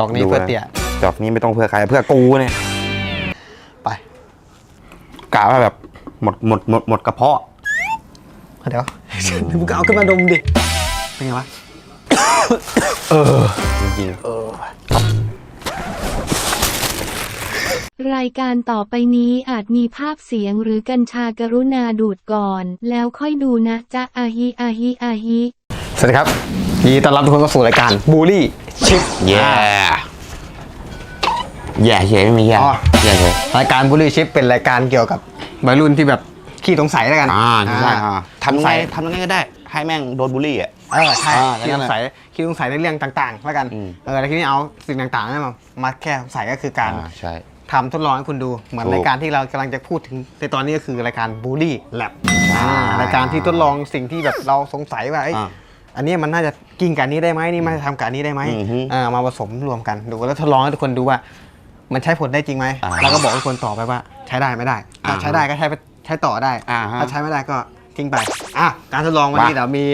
จอกนี้ดูเพื่อนะเตี่ยจอกนี้ไม่ต้องเพื่อใครเพื่อกูเนี่ยไปกะว่าแบบหมดหมดหมดหมดกระเพาะเดี๋ยวมึงก็เอาขึ้นมาดมดิเป็นไงวะเออจริงเออรายการต่อไปนี้อาจมีภาพเสียงหรือกัญชากรุณาดูดก่อน แล้วค่อยดูนะจ๊ะอาฮิอาฮิอาฮิสวัสดีครับยินดีต้อนรับทุกคนเข้าสู่รายการบูลลี่ ชิปๆแย่แย่เฉยไม่มีแย่อ๋อ แย่เฉย รายการบูลลี่ชิปเป็นรายการเกี่ยวกับวัยรุ่นที่แบบขี้สงสัยแล้วกันอ่าใช่ใช่อ่าทำทำใส่ไงทำยังไงก็ได้ ให้แม่งโดนบูลลี่อะ เออใช่อ่าขี้สงสัยขี้สงสัยในเรื่องต่างๆ แล้วกันอืม เออแล้วทีนี้เอาสิ่งต่างๆนั่นมามาแค่สงสัยก็คือการ อ่าใช่ ทำทดลองให้คุณดูเหมือนถูกรายการที่เรากำลังจะพูดถึงในตอนนี้ก็คือรายการบูลลี่แลบใช่รายการที่ทดลองสิ่งที่แบบเราสงสัยว่าเอ้ยอ่า อันนี้มันน่าจะกินกับอันนี้ได้ไหมนี่มันจะทำกับอันนี้ได้ไหมอือฮึอ่ามาผสมรวมกันดูแล้วทดลองให้ทุกคนดูว่า มันใช้ผลได้จริงไหมอ่าแล้วก็บอกให้คนต่อไปว่า ใช้ได้ไม่ได้ถ้าอ่าใช้ได้ก็ใช้ไปใช้ต่อได้อ่าฮะถ้าใช้ไม่ได้ก็ทิ้งไปอะการทดลองวันนี้มา เรามี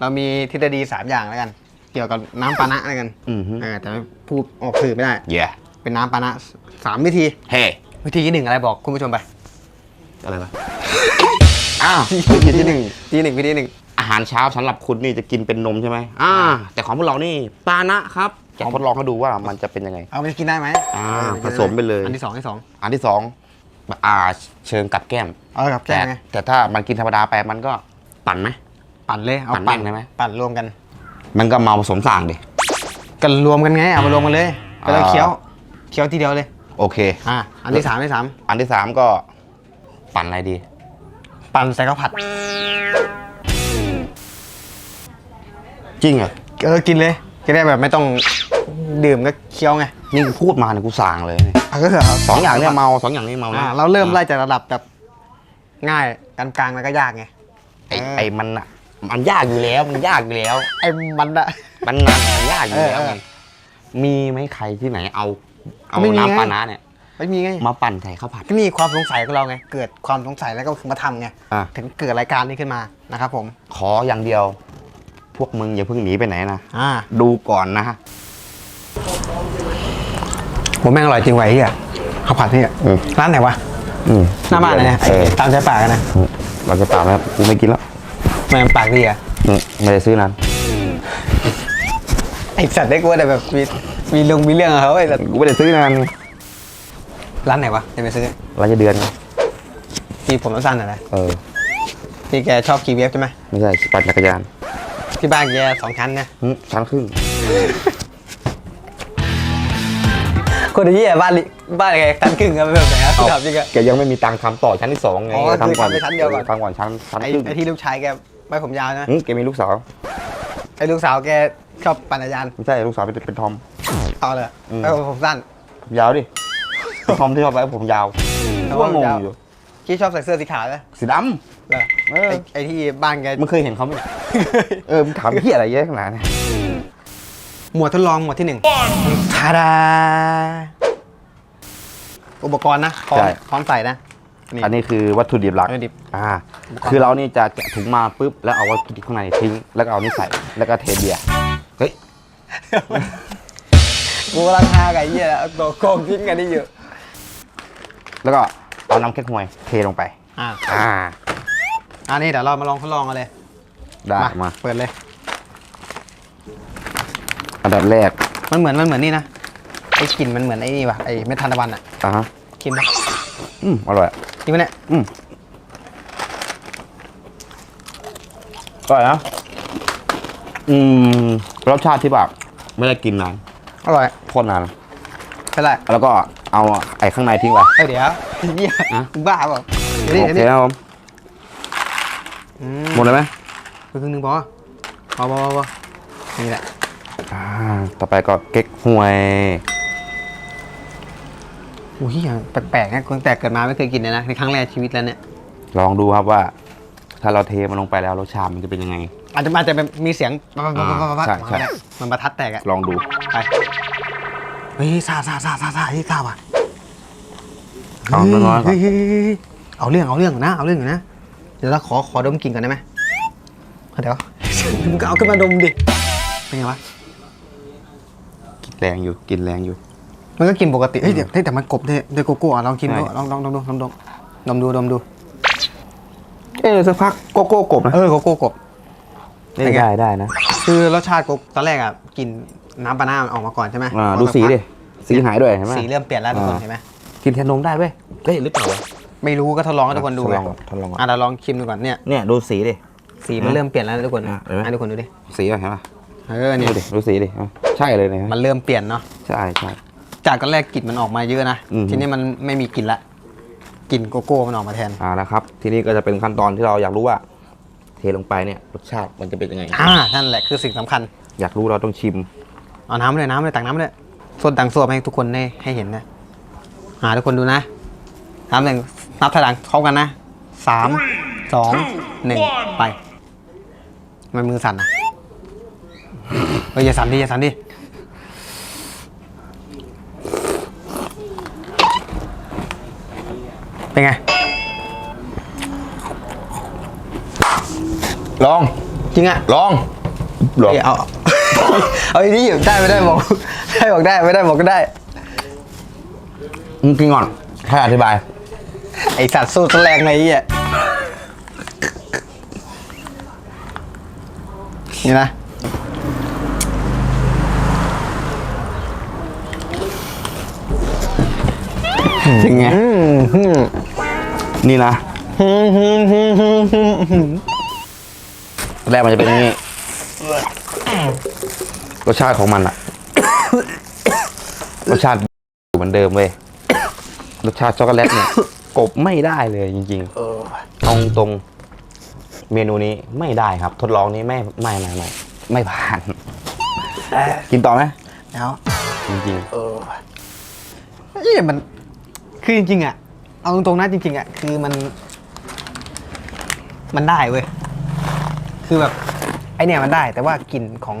เรามีทฤษฎีสามอย่างแล้วกัน เกี่ยวกับน้ำปานะแล้วกันอือฮึเออแต่พูดออกสื่อไม่ได้แย่เป็นน้ำปานะสามวิธี เฮ้วิธีที่หนึ่งอะไรบอกคุณผู้ชมไป อะไรวะ อ้าววิธีที่หนึ่งวิธีหนึ่งวิธีหนึ่งอาหารเช้าสำหรับคุณนี่จะกินเป็นนมใช่ไหมอ่า แต่ของพวกเรานี่ปานะครับจะทดลองให้ดูว่ามันจะเป็นยังไง เอาไปกินได้ไหมอ่าเออผสมไปเลย อันที่สองอันที่สองอันที่สองอ่าเชิงกับแก้มเอากับแก้แต่มไงแต่ถ้ามันกินธรรมดาไปมันก็ปั่นไหมปั่นเลยเอาปั่นปั่นแม่งได้ไหมปั่นรวมกัน มันก็มาผสมสั่งดิกันรวมกันไงเอามารวมกันเลยก็เลยอ่าเคี้ยวเคี้ยวทีเดียวเลย โอเค อ่าอันที่สามอันที่สามอันที่สามก็ปั่นอะไรดี ปั่นใส่ข้าวผัด จริงเหรอเออกินเลย จะได้แบบไม่ต้องดื่มก็เคี้ยวไงนี่กูพูดมาเนี่ยกูสั่งเลยเนี่ยอะก็คือสองอย่างเนี่ยเมาสองอย่างนี้เมาอ่านะเราเริ่มไล่จากระดับแบบง่ายกลางๆแล้วก็ยากไง ไอ้ไอ้มันอะมันยากอยู่แล้วมันยากอยู่แล้ว ไอ้มันอะ มันนันมันยากอยู่แล้วเออเออไงมีไหมใครที่ไหนเอา เอาไม่มีไง น้ำปานะเนี่ย ไม่มีไงมาปั่นใส่ข้าวผัด ก็นี่ความสงสัยของเราไง เกิดความสงสัยแล้วก็คือมาทำไง อะ ถึงเกิดรายการนี้ขึ้นมานะครับผม ขออย่างเดียว พวกมึงอย่าเพิ่งหนีไปไหนนะ อ่าดูก่อนนะผมแม่งอร่อยจริงไว้เฮียข้าวผัดนี่อะอืมร้านไหนวะ อืมหน้าบ้านเลยนะเออตามใจปากอะนะเราจะตามแล้วกูไม่กินแล้วแม่งปากดีอะอืมไม่ได้ซื้อนานไอสัตว์เล็กว่าแต่แบบมีมีลงมีเรื่องกับเขาไอสัตว์กูไม่ได้ซื้อนาน ร้านไหนวะจะไปซื้อเราจะเดือนไงที่ผมสั้นๆน่ะนะเออที่แกชอบขี่เวฟใช่ไหมไม่ใช่ปั่นจักรยานที่บ้านแกสองชั้นนะหึชั้นครึ่งคนที่บ้านลิบ้านแกชั้นครึ่งกันแบบไหนครับที่ถามจริงอะ แกยังไม่มีตังค์ทำต่อชั้นที่สองไงอ๋อคือทำไปชั้นเดียวก่อน ทำก่อนชั้นชั้นไอครึ่งไอที่ลูกชายแกไว้ผมยาวนะหึแกมีลูกสาวไอลูกสาวแกชอบปั่นจักรยานไม่ใช่ลูกสาวเป็นเป็นทอม เอาเลยอืมไอผมสั้น ยาวดิเป็น ทอมที่ชอบไว้ผมยาวเอาว่างงยาวอยู่ที่ชอบใส่เสื้อสีขาวนะสีดเหรอำเออไอ้ไอที่บ้านแกมึงเคยเห็นเขาไหมเออมึงถามพี่อะไรเยอะขนาดนี้นหมวดทดลองหมวดที่หนึ่งทาดาอุปกรณ์นะพร้อมพร้อมใส่นะอันนี้คือวัตถุดิบหลักวัตถุดิบอ่า คือเรานี่จะแกะถุงมาปุ๊บแล้วเอาวัตถุดิบข้างในทิ้งแล้วก็เอานี่ใส่แล้วก็เทเบียร์เฮ้ยกูกำลังทากับไอ้เหี้ยแล้วเอาตัวโกงทิ้งกันนี่อยู่ แล้วก็เอาน้ำแค่หวยเทลงไป อ่าอ่า อันนี้เดี๋ยวเรามาลองทดลองกันเลยได้มา เปิดเลย อันดับแรก มันเหมือนมันเหมือนนี่นะ ไอ้กลิ่นมันเหมือนไอ้นี่ว่ะ ไอ้เม็ดทานตะวันอะอ่าฮะกินไหมอืมอร่อยอะกินไหมเนี่ย อืมอร่อยนะ อืม รสชาติที่แบบไม่ได้กินนาน อร่อย โคตรนาน ใช่ไรแล้วก็ เอาไอ้ข้างในทิ้งไว้เอ้ยเดี๋ยวไอ้เหี้ยอะ มึงบ้าเปล่าเดี๋ยวโอนี่เคเดี๋ยวนี่ครับผมอืมหมดเลยไหมครึ่งหนึ่งพอพอพอพอพอนี่แหละอ่าต่อไปก็เก๊กฮวยอุ้ยแปลกๆนะคนแต่เกิดมาไม่เคยกินเลยนะในครั้งแรกชีวิตแล้วเนี่ยลองดูครับว่า ถ้าเราเทมันลงไปแล้วรสชาติมันจะเป็นยังไง อาจจะอาจจะเป็นมีเสียงปั๊บปั๊บปั๊บปั๊บปั๊บใช่ใช่ มันประทัดแตกอะลองดูไป เฮ้ยซาซาซาซาซาเฮ้ยซาว่ะเอาน้อยๆก่อน เฮ้ยเฮ้ยเฮ้ยเฮ้ยเอาเรื่องเอาเรื่องอยู่นะ เอาเรื่องอยู่นะ เดี๋ยวเราขอขอดมกลิ่นก่อนได้ไหมเดี๋ยวมึงก็เอาขึ้นมาดมดิ เป็นไงวะแแรงอยู่กินแรงอยู่ มันก็กินปกติ เฮ้ยเดี๋ยวเฮ้ยแต่มันกบด้วยด้วยโกโก้อะลองกินดูใช่ ลองลองลองดูลองดูดมดูดมดูเออสักพักโกโก้กบนะเออโกโก้กบได้ได้ได้นะ คือรสชาติโกตอนแรกอะกลิน น้ำปลาหน้ามันออกมาก่อนใช่ไหมอ่าดูสีดิสีหายด้วยเห็นไหมสีเริ่มเปลี่ยนแล้วทุกคนอ่าเห็นไหมกินแทนนมได้เว้ยเฮ้ยหรือเปล่าวะไม่รู้ก็ทดลองให้ทุกคนดูทดไงลองก่อนทดลองก่อนอะเราลองชิมดูก่อนเนี่ยเนี่ยดูสีดิ สีมันเริ่มเปลี่ยนแล้วนะทุกคนอะเห็นไหมให้ทุกคนดูดิสีอะเห็นปะเออเนี่ยดูดิดูสีดิอะใช่เลยเนี่ยมันเริ่มเปลี่ยนเนาะใช่ใช่ จากตอนแรกกลิ่นมันออกมาเยอะนะอืมทีนี้มันไม่มีกลิ่นละกลิ่นโกโก้มันออกมาแทนอ่านะครับ ทีนี้ก็จะเป็นขั้นตอนที่เราอยากรู้ว่า เทลงไปเนี่ยรสชาติมันจะเป็นยังไง อ่านั่นแหละคือสิ่งสำคัญ อยากรู้เราต้องชิม เอาน้ำเลยน้ำเลยตักน้ำเลยส่วนตังส่วนให้ทุกคนได้ให้เห็นนะหาทุกคนดูนะน้ำหนึ่งนับถอยหลังพร้อมกันนะสามสองหนึ่งไปทำไมมือสั่นอะเฮ้ยอย่าสั่นดิอย่าสั่นดิเป็นไง ลอง จริงอะลองลองเอ้ย เอาเอาอีกทีได้ไม่ได้บอกได้บอกได้ไม่ได้บอกก็ได้มึงกินก่อนให้อธิบาย ไอสัตว์สู้ตะแรงไงไอ้เหี้ยนี่นะเป็นไงอืมนี่นะแรกมันจะเป็นอย่างนี้ รสชาติของมันอะรสชาติเหมือนเดิมเว้ยรสชาติช็อกโกแลตเนี่ยกบไม่ได้เลยจริงๆเออตรงตรงๆเมนูนี้ไม่ได้ครับ ทดลองนี้ไม่ไม่ไม่ไม่ไม่ผ่าน กินต่อไหมแล้วจริงเออเอ้ยมันคือจริงๆอะเอาตรงๆนะจริงๆอะคือมัน มันได้เว้ยคือแบบ ไอเนี่ยมันได้แต่ว่ากลิ่นของ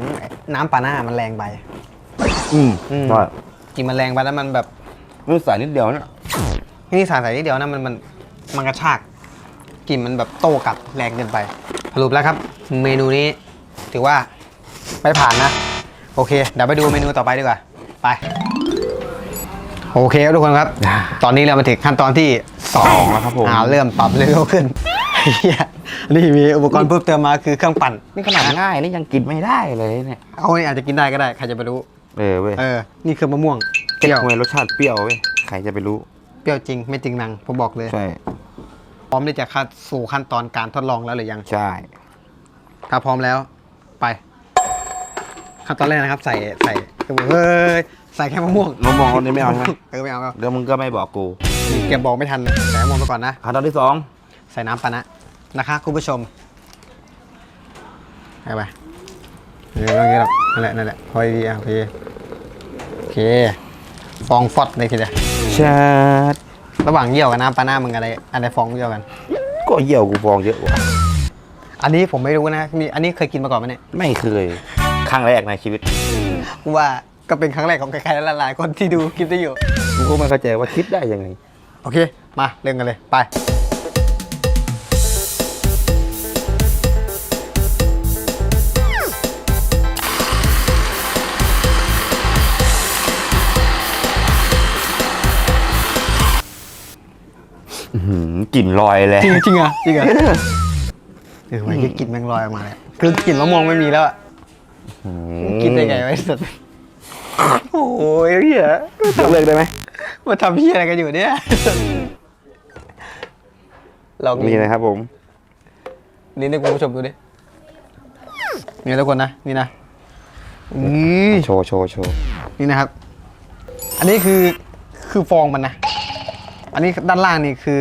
น้ำปลาหน้ามันแรงไปๆอืมอืมก็กลิ่นมันแรงไปแล้วมันแบบมันใส่นิดเดียวเนี่ยนี่สารใส่นิดเดียวนะมันมันมันกระชากกลิ่นมันแบบโต้กลับแรงเกินไป สรุปแล้วครับ เมนูนี้ถือว่าไม่ผ่านนะ โอเค เดี๋ยวไปดูเมนูต่อไปดีกว่า ไป โอเคครับทุกคนครับ ตอนนี้เรามาถึงขั้นตอนที่สองแล้วครับผม อ่าเริ่มปรับเร็วขึ้นเหี้ย นี่มีอุปกรณ์เพิ่มเติมมาคือเครื่องปั่น นี่ขนาดง่ายนี่ยังกินไม่ได้เลยเนี่ยเอาเนี่ยอาจจะกินได้ก็ได้ใครจะไปรู้ เออเว้ยเออ นี่คือมะม่วงเปเก็บรี้ยวทำไมรสชาติเปรี้ยวเว้ยใครจะไปรู้เปรี้ยวจริงไม่จริงนังผมบอกเลยใช่พร้อมที่จะเข้าสู่ขั้นตอนการทดลองแล้วหรือยัง ใช่ถ้าพร้อมแล้วไปขั้นตอนแรกนะครับ ใส่ใส่เฮ้ยใส่แค่มะม่วงมะม่วงคนนี้ไม่เอาใช่ไหมเออไม่เอาไม่เอาเดี๋ยวมึงก็ไม่บอกกูเก็บบอกไม่ทันใส่มะม่วงไปก่อนนะขั้นตอนที่สองใส่น้ำปานะ นะคะคุณผู้ชมไปไปเดี๋ยวไม่ต้องเยอะหรอกนั่นแหละนั่นแหละพอดีอะโอเคโอเคฟองฟอดเลยทีเดียวชาดระหว่างเยี่ยวกับน้ำปานะมึงอะไรอะไรฟองเยี่ยวกัน ก็เยี่ยวกูฟองเยอะกว่าอันนี้ผมไม่รู้นะนี่อันนี้เคยกินมาก่อนไหมเนี่ยไม่เคยครั้งแรกในชีวิตกูว่าก็เป็นครั้งแรกของใครๆหลายๆคนที่ดูคลิปนี้อยู่ กูก็ไม่เข้าใจว่าคิดได้ยังไง โอเค มาเริ่มกันเลย ไป หืมกลิ่นลอยเลยจริงจริงอะจริงอะเออมันกลิ่นแมงลอยออกมาเลยคือกลิ่นมะม่วงไม่มีแล้วอะอืมกินได้ไงวะไอ้สัตว์โอ้ยเหี้ยยกเลิกได้ไหมมาทำเหี้ยอะไรกันอยู่เนี่ยลองนี่นะครับผมนี่ให้คุณผู้ชมดูดินี่ทุกคนนะนี่นะอือโชว์โชว์โชว์นี่นะครับ อันนี้คือคือฟองมันนะ อันนี้ด้านล่างนี่คือ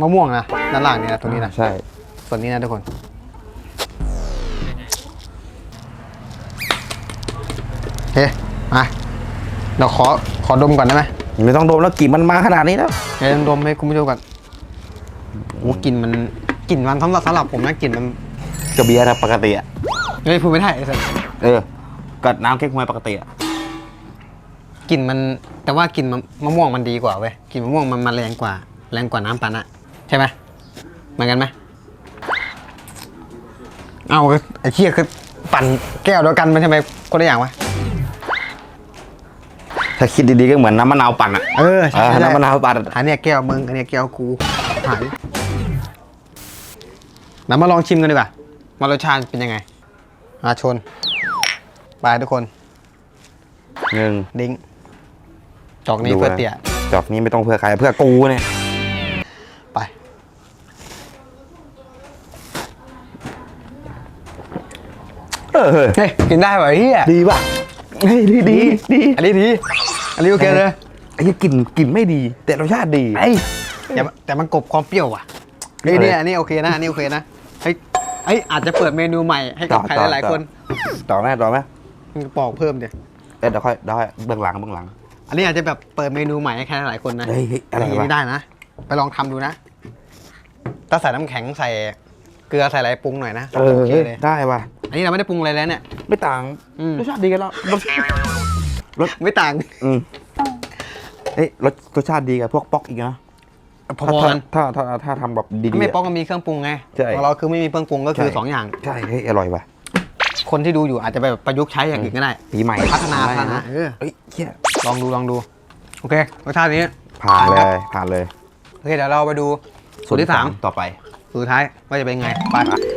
มะม่วงนะด้านล่างนี่นะตรงนี้นะใช่ ส่วนนี้นะทุกคนโอเคมาเราขอขอดมก่อนได้ไหมไม่ต้องดมแล้วกลิ่นมันมาขนาดนี้แล้วเดี๋ยวดมให้คุณผู้ชมก่อนโอ้กลิ่นมันกลิ่นมันสำหรับสำหรับผมนะกลิ่นมันกระเบียร์นะปกติอะเฮ้ยพูดไม่ได้ไอ้สัสเออกัดน้ำเค้กฮวยปกติอะ กลิ่นมันแต่ว่ากลิ่นมะมะม่วงมันดีกว่าเว้ยกลิ่นมะม่วงมันมันแรงกว่า แรงกว่าน้ำปานะใช่ไหมเหมือนกันไหมเอาไอ้เชี่ยคือปั่นแก้วเดียวกันมันทำไมคนละอย่างวะถ้าคิดดีๆก็เหมือนน้ำมะนาวปั่นอะเออเอใช่อใช่น้ำมะนาวปั่นอันเนี้ยแก้วมึงอันเนี้ยแก้วกูหายน้ำมาลองชิมกันดีกว่าว่ารสชาติเป็นยังไงมาชนไปทุกคนหนึ่งดิ้ง จอกนี้ดูเพื่อนะเตี่ย จอกนี้ไม่ต้องเพื่อใครเพื่อกูเนี่ยไป เออเฮ้ยเฮ้ย กินได้ป่ะเฮียดีป่ะเฮ้ยดีดีดีอันนี้ดี อันนี้โอเคเลยไอ้ยี่กลิ่นกลิ่นไม่ดี แต่รสชาติดี ไอ้ยแต่มันแต่มันกลบความเปรี้ยวว่ะเฮ้ยเนี่ยอันนี้โอเคนะอันนี้โอเคนะเฮ้ยเฮ้ยอาจจะเปิดเมนูใหม่ให้กับใครหลายๆคน ต่อไหมต่อไหมมึงปอกเพิ่มเดี๋ยวเอ้ยเดี๋ยวค่อยเดี๋ยวค่อยเบื้องหลังเบื้องหลัง อันนี้อาจจะแบบเปิดเมนูใหม่ให้ใครหลายๆคนนะเฮ้ยเฮ้ยอะไรวะนนี้ได้นะ ไปลองทำดูนะ ถ้าใส่น้ำแข็งใส่เกลือใส่อะไรปรุงหน่อยนะเออโอเคเลย ได้ว่ะ อันนี้เราไม่ได้ปรุงอะไรแล้วเนี่ย ไม่ต่างอืม รสชาติดีกันแล้วรสไม่ต่าง อืมเอ้ยรสรสชาติดีกับพวกป๊อกอีกนะพอๆกัน ถ้าถ้าถ้าถ้าทำแบบดีๆไม่อะป้องก็มีเครื่องปรุงไง ใช่ ของเราคือไม่มีเครื่องปรุงก็คือใช่สองอย่าง ใช่เฮ้ยอร่อยว่ะ คนที่ดูอยู่อาจจะไปแบบประยุกต์ใช้อย่างอื่นก็ได้ปีใหม่พัฒนาได้พัฒนาเออเฮ้ยเหี้ยลองดูลองดู โอเครสชาตินี้ผ่านเลครับยผ่านเลยโอเคเดี๋ยวเราไปดูสูตรที่สามต่อไปสูตรสุดท้ายว่าจะเป็นไงไป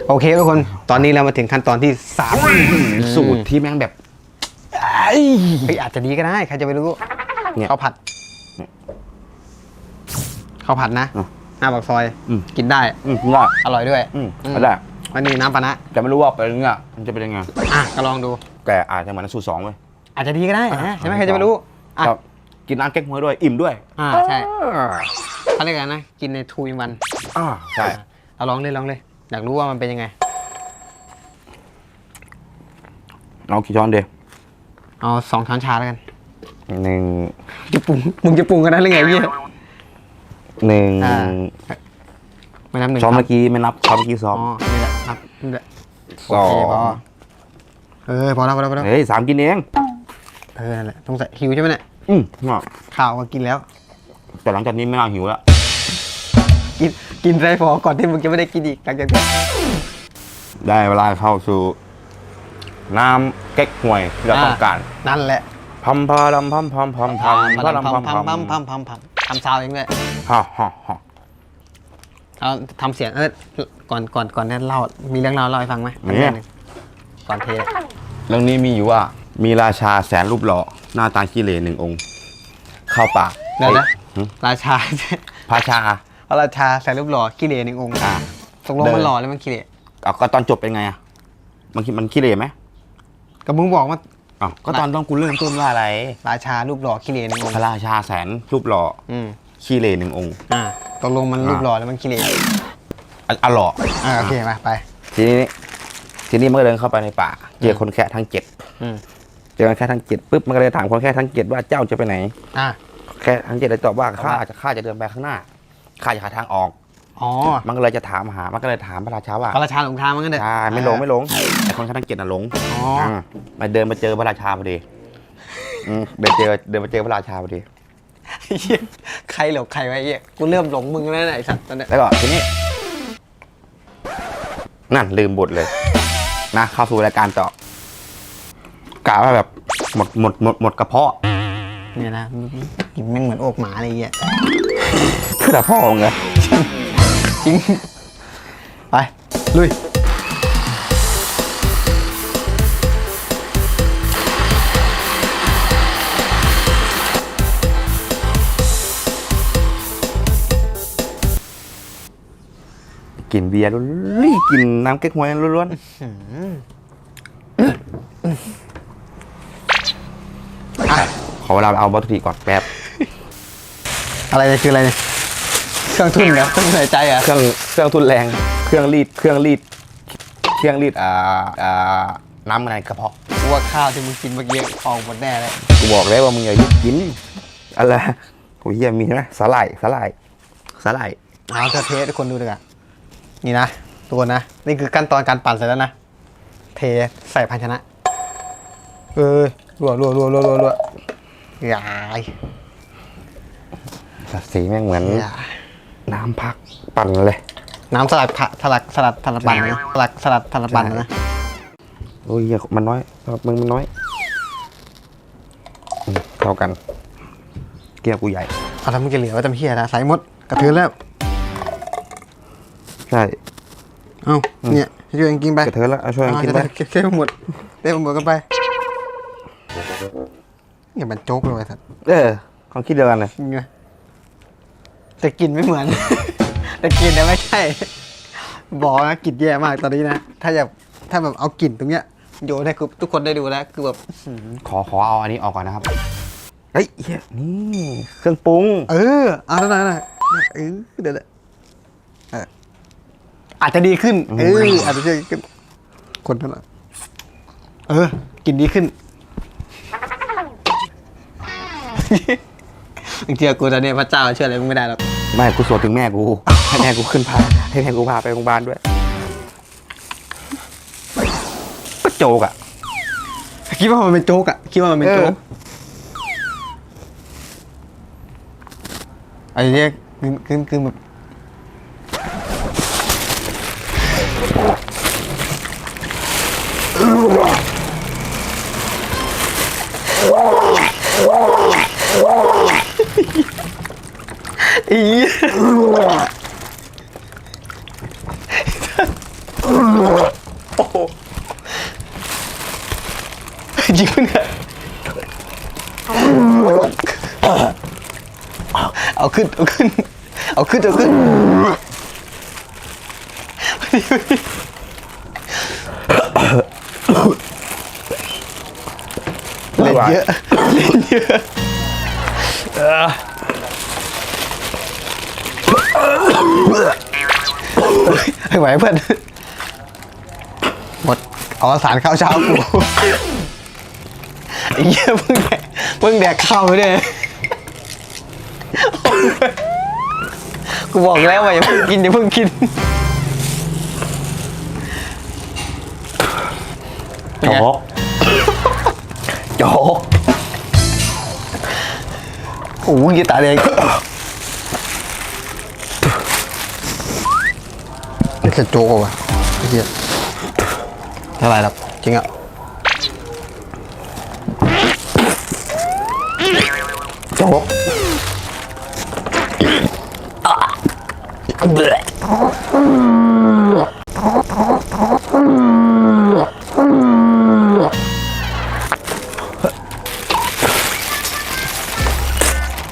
โอเคทุกคนตอนนี้เรามาถึงขั้นตอนที่สามสูตรที่แม่งแบบเฮ้ยอาจจะดีก็ได้ใครจะไปรู้เนี่ยข้าวผัดข้าวผัดนะอะหน้าปากซอยอืมกินได้อืมง่ายอร่อยด้วยอืมอืมเอาได้ มันมีน้ำปะนะแต่ไม่รู้ว่าเป็นยังไงมันจะเป็นยังไง อะก็ลองดู แต่อาจจะเหมือนสูตรสองเว้ย อาจจะดีก็ได้นะอะใช่ไหมใครจะไปรู้อะครับกินน้ำเก๊กฮวยด้วย อิ่มด้วยอ่าใช่เขาเรียกอะไรนะ กินในทูอินวันอ่าใช่เอาลองเลยลองเลย อยากรู้ว่ามันเป็นยังไง เอากี่ช้อนเดียวเอาสองช้อนชาแล้วกันหนึ่งจะปรุงมึงจะปรุงกันได้หรือไงพี่หนึ่งอ่าไม่นับหนึ่งช้อนครัเมื่บอกี้ไม่นับช้อนเมื่อกี้ซ้อม อ๋อนี่แหละครับนี่แหละ สอโอเคพองเออพอแล้วพอแล้วพอแล้วเฮ้ยสามกินเองเออนั่นแหละต้องใส่หิวใช่ไหมเนี่ยอืมอะข้าวก็กินแล้ว แต่หลังจากนี้ไม่น่าหิวแล้วกินกินไรพอก่อนที่มึงจะไม่ได้กินอีกหลังจากนี้ได้เวลาเข้าสู่น้ำเก๊กฮวยที่เราต้องการนั่นแหละพัมพารัมพัมพัมพัมพัมพัพัมมพัพัมมพัพัมมพัมพัมพัมพัมทำซาวเองด้วยฮ่าฮ่าฮ่า เอาทำเสียงเออก่อนก่อนก่อนที่เล่ามีเรื่องเล่าเล่าให้ฟังไหมเรื่องหนึ่งก่อนเทเรื่องนี้มีอยู่ว่ามีราชาแสนรูปหล่อหน้าตาขี้เหร่หนึ่งองค์ เข้าป่าเดี๋ยวนะหึราชา พระชาพระราชาแสนรูปหล่อขี้เหร่หนึ่งองค์อ่าตกลงเดิมันนหล่อแล้วมันขี้เหร่เอาก็ตอนจบเป็นไงอะมันมันขี้เหร่ไหมก็มึงบอกว่าอ้าวก็ตอนต้องกูเริ่มต้นว่าอะไร ราชารูปหล่อขี้เหร่หนึ่งองพค์ระราชาแสนรูปหล่ออืม ขี้เหร่หนึ่งองค์ อ่าตกลงมันรูปหล่อแล้วมันขี้เหร่อะอะหล่ออ่าโอเคมาไป ทีนี้ทีนี้มันก็เดินเข้าไปในป่าเจอคนแค่ทั้งเจ็ดอืม เจอคนแค่ทั้งเจ็ดปุ๊บมันก็เลยถามคนแค่ทั้งเจ็ดว่าเจ้าจะไปไหน อ่า แค่ทั้งเจ็ดเลยตอบว่าข้าว่าจะข้าจะเดินไปข้างหน้าข้าจะหาทางออก อ๋อมันก็เลยจะถามหา มันก็เลยถามพระราชาว่าพระราชาหลงทางมันกันเถอะใช่ไม่หลงไม่หลงไอ้คนแค่ทั้งเจ็ดน่ะหลง อ๋ออ่ามาเดินมาเจอพระราชาพอดีอืมเดินเจอเดินมาเจอพระราชาพอดี เหี้ยใครหลงใครไว้เหี้ยกูเริ่มหลงมึงแล้วนะไอ้สัตว์ตอนเนี้ยแล้วก็ทีนี้ นั่นลืมบทเลย นะเข้าสู่รายการต่อกล่าวว่าแบบหมดหมดหมดหมดกระเพาะเนี่ยนะกินแม่งเหมือนอกหมาอะไรเงี้ยกระเพาะมึงเหรอจริง ไป ลุย กินเบียร์ล้วนๆกินน้ำเก๊กฮวยล้วนๆอะขอเวลาไปเอาวัตถุดิบก่อนแป๊บอะไรเนี่ยคืออะไรเนี่ยเครื่องทุ่นเหรอเครื่องหายใจเหรอะเครื่องเครื่องทุนแรง เครื่องรีด เครื่องรีด เครื่องรีดอ่าอ่าน้ำในกระเพาะกูว่าข้าวที่มึงกินเมื่อกี้ออกหมดแน่เลยกูบอกแล้วว่ามึงอย่ายุบกินอะไรโอ้ยเหี้ยมีไหมสาหร่ายสาหร่ายสาหร่ายเอาเธอเทสให้คนดูดีกว่า นี่นะตัวนะ นี่คือขั้นตอนการปั่นเสร็จแล้วนะ เทใส่ภาชนะ เออรัวรัวรัวรัวรัวรัวยายสีแม่งเหมือน ยายน้ำพักปั่นเลย น้ำสลัดผักสลัดสลัดสลัดปั่นนะสลัดสลัดสลัดปั่นนะ โอ้ยเหี้ยมันน้อยมึงมันน้อยอืมเท่ากัน เกียร์กูใหญ่ เอาทำมึงจะเหลือไว้ทำเฮียนะใส่หมดกระเทือนแล้ว ใช่ เอ้าเนี่ยช่วยกันกินไปกระเทินแล้วเอาช่วยกันกินไปเก็บเก็บหมดเก็บหมดกันไปเนี่ยมันโจ๊กเลยไอ้สัตว์เออความคิดเดียวกันเลยไงแต่กลินไม่เหมือน แต่กลินเนี่ยไม่ใช่บอกนะกลิ่นแย่มากตอนนี้นะ ถ้าอยากถ้าแบบเอากลิ่นตรงเนี้ยโยนให้คือทุกคนได้ดูแล้วคือแบบอื้อหือขอขอเอาอันนี้ออกก่อนนะครับเฮ้ยเหี้ยนี่เครื่องปรุง เออเอาแล้วนะเออเดี๋ยวแหละเอออาจจะดีขึ้นเอออาจจะดีขึ้นคนเท่าไหร่เออกลิ่นดีขึ้นบางทีกูตอนนี้พระเจ้าเชื่ออะไรมึงไม่ได้หรอกไม่กูสวดถึงแม่กูให้แม่กูขึ้นพาให้แม่กูพาไปโรงพยาบาลด้วยก็โจกอะคิดว่ามันเป็นโจ๊กอะคิดว่ามันเป็นโจ๊กเออไอ้เนี่ยคือคือคือแบบ อีโอ้โหจริงปะเนี่ยเอาขึ้น เอาขึ้น เอาขึ้น เอาขึ้นเล่นเยอะเล่นเยอะ ไม่ไหวเพื่อน หมดเอาสารข้าวเช้ากูไอ้เหี้ยเพิ่งแดกเพิ่งแดกข้าวไปเลยกูบอกแล้วว่าอย่าเพิ่งกินอย่าเพิ่งกินเป็นโจไง กโจกโอ้ยตาแดง นี่โจ๊กว่ะไอ้เหี้ยเท่าไหรหรอกจริงอะโจก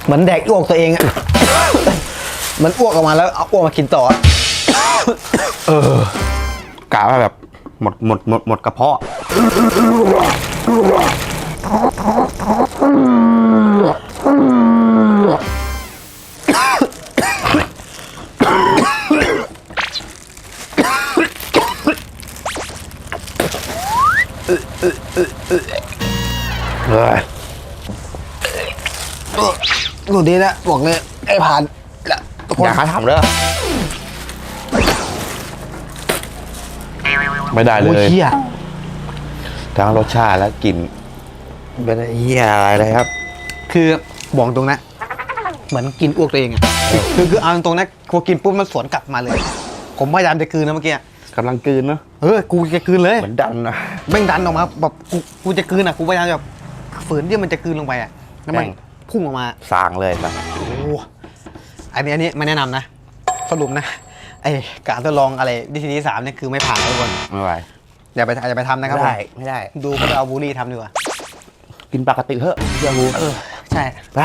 เหมือนแดกอ้วกตัวเองอะ มันอ้วกออกมาแล้วเอาอ้วกมากินต่อ อะกะว่าแบบหมดหมดหมดหมดกระเพาะ เฮ้ยดูดีนะบอกเลยไอ้ผ่านละทุกคนอยากให้ทำเด้อ ไม่ได้เลโอ้ยยเฮียทั้งรสชาติและกลิ่นไม่ได้เหี้ยอะไรเลยครับ คือบอกตรงนะ เหมือนกินอ้วกตัวเองอะคือคือเอาตรงนะพอกินปุ๊บมันสวนกลับมาเลย ผมพยายามจะกลืนนะเมื่อกี้กำลังกลืนเนอะเออกูจะกลืนเลยเหมือนดันนะแม่งดันออกมาแบบกูกูจะกลืนอะกูพยายามแบบฝืนที่มันจะกลืนลงไปอะแล้วมันพุ่งออกมา สางเลยนะโอ้โหอันนี้อันนี้ไม่แนะนำนะ สรุปนะ ไอ้การทดลองอะไรวิธีที่สามเนี่ยคือไม่ผ่านนะทุกคนไม่ไหวอย่าไปอย่าไปทำนะครับไม่ได้ผมไม่ได้ ดูก็ไปเอาบูลลี่ทำดีกว่า กินปกติเถอะเชื่อกูเออใช่ ไป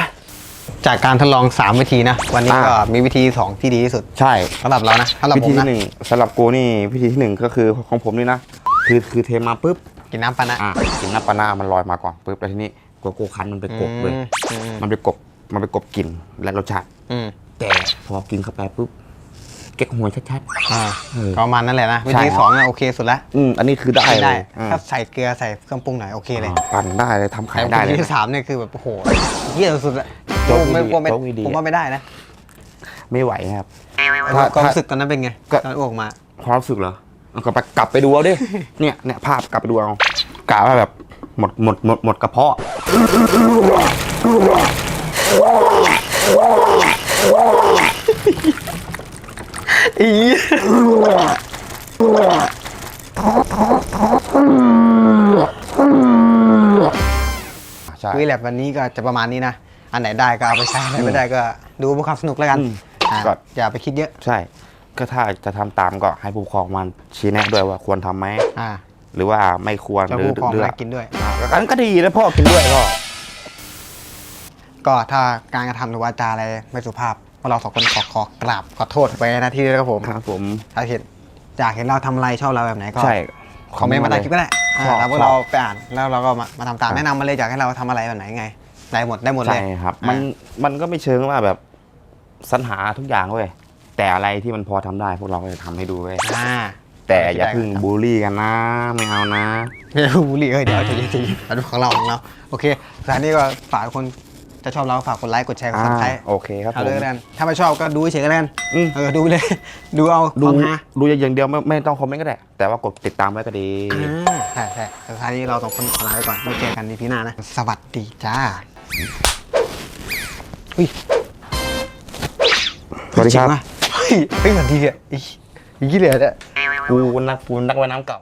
จากการทดลอง 3 วิธีนะ วันนี้ก็อ่า มีวิธี 2 ที่ดีที่สุดใช่สำหรับเรานะสำหรับวิผธีมนะที่หนึ่งสำหรับกูนี่วิธีที่หนึ่งก็คือของผมนี่นะ คือคือเทมาปุ๊บกินน้ำปานะ อะกินน้ำปลาหน้ามันลอยมาก่อนปุ๊บแล้วทีนี้โกโก้คันมันไปกบเลยอืมอืม มันไปกบมันไปกบกลิ่นและรสชาติ อืมแต่พอกินเข้าไปปุ๊บ เก๊กหวยชัด อ่าเออก็ประมาณนั้นแหละนะ วิใช่ธีครับ สองนะโอเคสุดละๆอืมอันนี้คือได้กินเลได้ ยอ่าถ้าใส่เกลือใส่เครื่องปรุงหน่อยโอเคเลยอ่าปั่นได้เลยทำขายแต่ได้วิเลยธีที่สามเนี่ยคือแบบโอ้โหเยี่ยสุดละโจ๊กผมไม่ดีผมไม่โจ๊กดี ผมว่าไม่ได้นะไม่ไหวครับความถ้ารู้สึกตอนนั้นเป็นไงก็ ตอนอ้วกมาความรู้สึกเหรอเอากลับไปกลับไปดูเอาดิ เนี่ยเนี่ยภาพกลับไปดูเอากะว่าแบบหมดหมดหมดหมดกระเพาะ อีใช่คุยแหละบวันนี้ก็จะประมาณนี้นะ อันไหนได้ก็เอาไปใช้อันไหนไม่ได้ก็ดูเพื่อความสนุกแล้วกันอืมอ่าก็ อย่าไปคิดเยอะใช่ ก็ถ้าจะทำตามก็ให้ผู้ปกครองมันชี้แนะด้วยว่าควรทำไหม อ่าหรือว่าไม่ควรแล้วหรือผู้ปกครองหรือมากินด้วยอ่าก็อันนนก็ดีนะพ่อกินด้วยก็ก็ถ้าการกระทำหรือวาจาอะไรไม่สุภาพพวก เราสองคนขอขอกราบขอโทษไปนะที่นี้นะครับผมครับผมถ้าเห็นอยากเห็นเราทำอะไรชอบเราแบบไหนก็ใช่คอมเมนต์มาใต้คลิปก็ได้อ่าชอบแล้วพวกชอบเราไปอ่านแล้วเราก็มามาทำตามครับแนะนำมาเลยอยากให้เราทำอะไรแบบไหนไงได้หมดได้หมดเลใช่ย ครับ อ่ามัมันมันก็ไม่เชิงว่าแบบสรรหาทุกอย่างเว้ยแต่อะไรที่มันพอทำได้พวกเราก็จะทำให้ดูเว้ยอ่า แต่อย่าเพิ่งบูลลี่กันนะไม่เอานะ ไม่เอาบุหรี่เอ้ยเดี๋ยวใจเย็นใจเย็นเอาดูของเราของเราโอเคสถานนี้ก็ฝากคน จะชอบเราฝากกดไลค์กดแชร์กดซับสไครต์โอเคครับเอาผเลยมแล้วกันถ้าไม่ชอบก็ดูเฉยๆก็แล้วกันอืม เออดูไปเลย ดูเอาดูความฮาดูอย่างเดียวไม่ไม่ต้องคอมเมนต์ก็ได้ แต่ว่ากดติดตามไว้ก็ดี อ่าใช่ใช่แต่สุดท้ายนี้เราสองคนขอลาไปก่อนไว้เจอกันในพีหน้านะ สวัสดีจ้าอุ้ยสวัสดีครับจงว่ะเฮ้ยเฮ้ยสวัสดีอะอีกอีกที่เหลือเนี่ยกูนักปูนักว่ายน้ำเก่า